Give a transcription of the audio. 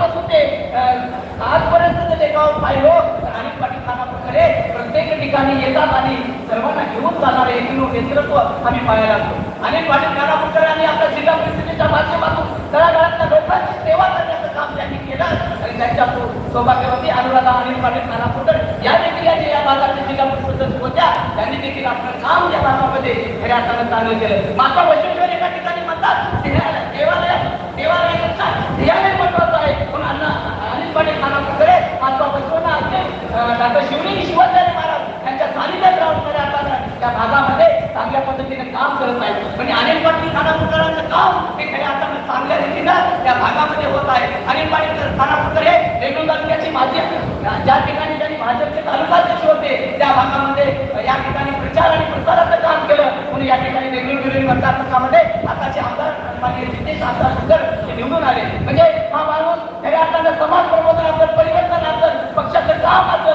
पासून ते आजपर्यंत लेखावर पाहिलं आणि पाठिंबा प्रत्येक ठिकाणी येतात आणि सर्वांना घेऊन जाणारे एकूण नेतृत्व आम्ही पाहायला लागतो आणि पाठिंबा प्रकारे आणि आपल्या जिल्हा परिषदेच्या माध्यमातून तळागाळातल्या लोकांची सेवा करण्याचं काम त्यांनी केलं आणि त्यांच्या सौभाग्यवती अनुराधा आणि पाटील खानापूरकर या देखील या भागाचे जिल्हा परिषद होत्या. त्यांनी देखील आपलं काम या भागामध्ये खऱ्या चालू केलं. माता वैशिष्ट्य एका ठिकाणी म्हणतात डॉक्टर शिवलिंग शिवाचार्य महाराज यांच्या सानिध्यात राहून खऱ्या अर्थानं त्या भागामध्ये चांगल्या पद्धतीने काम करत आहेत म्हणजे अनिल पाटील खानापूरकरांचं काम हे खऱ्या अर्थानं चांगल्या रीतीनं त्या भागामध्ये होत आहे. अनिल पाटील खानापूरकर हे देगलूर तालुक्याचे माजी ज्या ठिकाणी त्यांनी भाजपचे तालुकाध्यक्ष होते त्या भागामध्ये या ठिकाणी प्रचार आणि प्रसाराचं काम केलं. म्हणून या ठिकाणी देगलूर गिरणी मतदारसंघामध्ये आताचे आमदार माननीय जितेश आमदार सुंदर हे निवडून आले. म्हणजे हा माणूस खऱ्या अर्थानं समाज प्रबोधन असेल परिवर्तन असेल पक्षाचं काम असेल